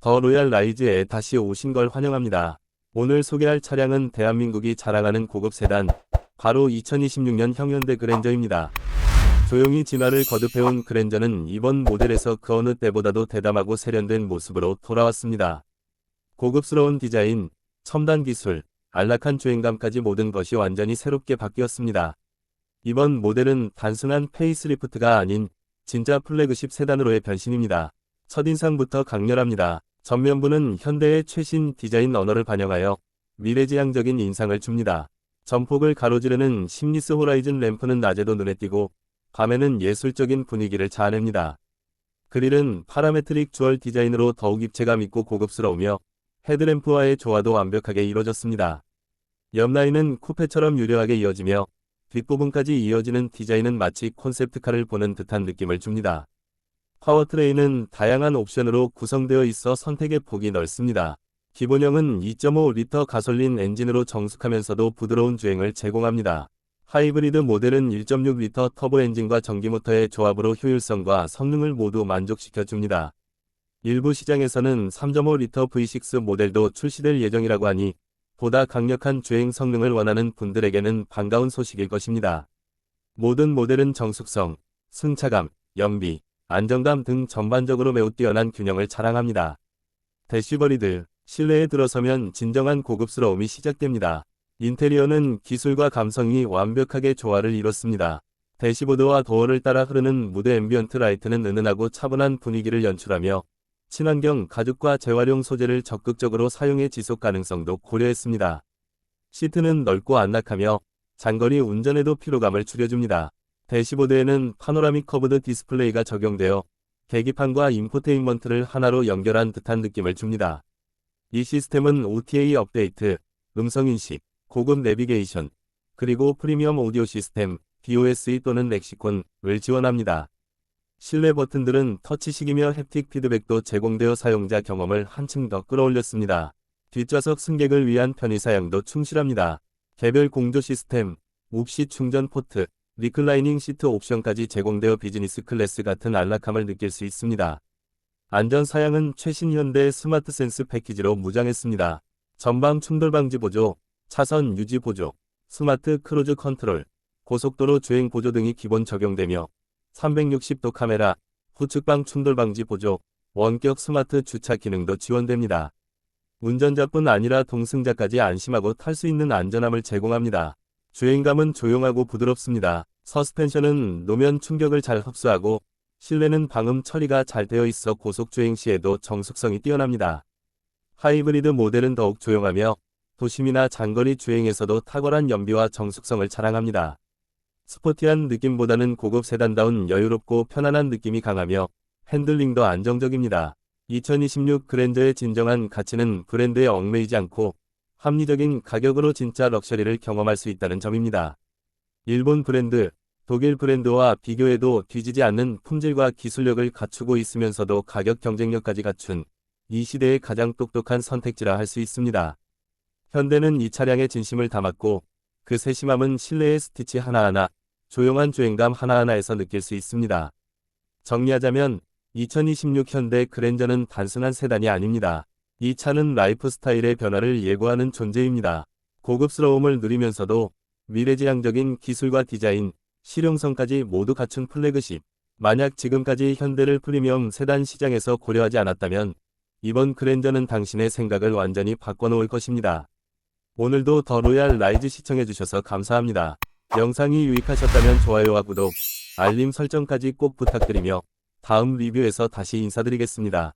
더 로얄 라이즈에 다시 오신 걸 환영합니다. 오늘 소개할 차량은 대한민국이 자랑하는 고급 세단, 바로 2026년 형현대 그랜저입니다. 조용히 진화를 거듭해온 그랜저는 이번 모델에서 그 어느 때보다도 대담하고 세련된 모습으로 돌아왔습니다. 고급스러운 디자인, 첨단 기술, 안락한 주행감까지 모든 것이 완전히 새롭게 바뀌었습니다. 이번 모델은 단순한 페이스리프트가 아닌 진짜 플래그십 세단으로의 변신입니다. 첫인상부터 강렬합니다. 전면부는 현대의 최신 디자인 언어를 반영하여 미래지향적인 인상을 줍니다. 전폭을 가로지르는 심리스 호라이즌 램프는 낮에도 눈에 띄고 밤에는 예술적인 분위기를 자아냅니다. 그릴은 파라메트릭 주얼 디자인으로 더욱 입체감 있고 고급스러우며 헤드램프와의 조화도 완벽하게 이루어졌습니다. 옆라인은 쿠페처럼 유려하게 이어지며 뒷부분까지 이어지는 디자인은 마치 콘셉트카를 보는 듯한 느낌을 줍니다. 파워트레인은 다양한 옵션으로 구성되어 있어 선택의 폭이 넓습니다. 기본형은 2.5리터 가솔린 엔진으로 정숙하면서도 부드러운 주행을 제공합니다. 하이브리드 모델은 1.6리터 터보 엔진과 전기 모터의 조합으로 효율성과 성능을 모두 만족시켜 줍니다. 일부 시장에서는 3.5리터 V6 모델도 출시될 예정이라고 하니 보다 강력한 주행 성능을 원하는 분들에게는 반가운 소식일 것입니다. 모든 모델은 정숙성, 승차감, 연비, 안정감 등 전반적으로 매우 뛰어난 균형을 자랑합니다. 대시버리드, 실내에 들어서면 진정한 고급스러움이 시작됩니다. 인테리어는 기술과 감성이 완벽하게 조화를 이뤘습니다. 대시보드와 도어를 따라 흐르는 무드 앰비언트 라이트는 은은하고 차분한 분위기를 연출하며 친환경 가죽과 재활용 소재를 적극적으로 사용해 지속 가능성도 고려했습니다. 시트는 넓고 안락하며 장거리 운전에도 피로감을 줄여줍니다. 대시보드에는 파노라믹 커브드 디스플레이가 적용되어 계기판과 인포테인먼트를 하나로 연결한 듯한 느낌을 줍니다. 이 시스템은 OTA 업데이트, 음성인식, 고급 내비게이션, 그리고 프리미엄 오디오 시스템, DOSE 또는 렉시콘을 지원합니다. 실내 버튼들은 터치식이며 햅틱 피드백도 제공되어 사용자 경험을 한층 더 끌어올렸습니다. 뒷좌석 승객을 위한 편의 사양도 충실합니다. 개별 공조 시스템, 옵시 충전 포트, 리클라이닝 시트 옵션까지 제공되어 비즈니스 클래스 같은 안락함을 느낄 수 있습니다. 안전 사양은 최신 현대 스마트 센스 패키지로 무장했습니다. 전방 충돌 방지 보조, 차선 유지 보조, 스마트 크루즈 컨트롤, 고속도로 주행 보조 등이 기본 적용되며 360도 카메라, 후측방 충돌 방지 보조, 원격 스마트 주차 기능도 지원됩니다. 운전자뿐 아니라 동승자까지 안심하고 탈 수 있는 안전함을 제공합니다. 주행감은 조용하고 부드럽습니다. 서스펜션은 노면 충격을 잘 흡수하고 실내는 방음 처리가 잘 되어 있어 고속 주행 시에도 정숙성이 뛰어납니다. 하이브리드 모델은 더욱 조용하며 도심이나 장거리 주행에서도 탁월한 연비와 정숙성을 자랑합니다. 스포티한 느낌보다는 고급 세단다운 여유롭고 편안한 느낌이 강하며 핸들링도 안정적입니다. 2026 그랜저의 진정한 가치는 브랜드에 얽매이지 않고 합리적인 가격으로 진짜 럭셔리를 경험할 수 있다는 점입니다. 일본 브랜드, 독일 브랜드와 비교해도 뒤지지 않는 품질과 기술력을 갖추고 있으면서도 가격 경쟁력까지 갖춘 이 시대의 가장 똑똑한 선택지라 할 수 있습니다. 현대는 이 차량의 진심을 담았고 그 세심함은 실내의 스티치 하나하나, 조용한 주행감 하나하나에서 느낄 수 있습니다. 정리하자면 2026 현대 그랜저는 단순한 세단이 아닙니다. 이 차는 라이프 스타일의 변화를 예고하는 존재입니다. 고급스러움을 누리면서도 미래지향적인 기술과 디자인, 실용성까지 모두 갖춘 플래그십. 만약 지금까지 현대를 프리미엄 세단 시장에서 고려하지 않았다면 이번 그랜저는 당신의 생각을 완전히 바꿔놓을 것입니다. 오늘도 더 로얄 라이즈 시청해주셔서 감사합니다. 영상이 유익하셨다면 좋아요와 구독, 알림 설정까지 꼭 부탁드리며 다음 리뷰에서 다시 인사드리겠습니다.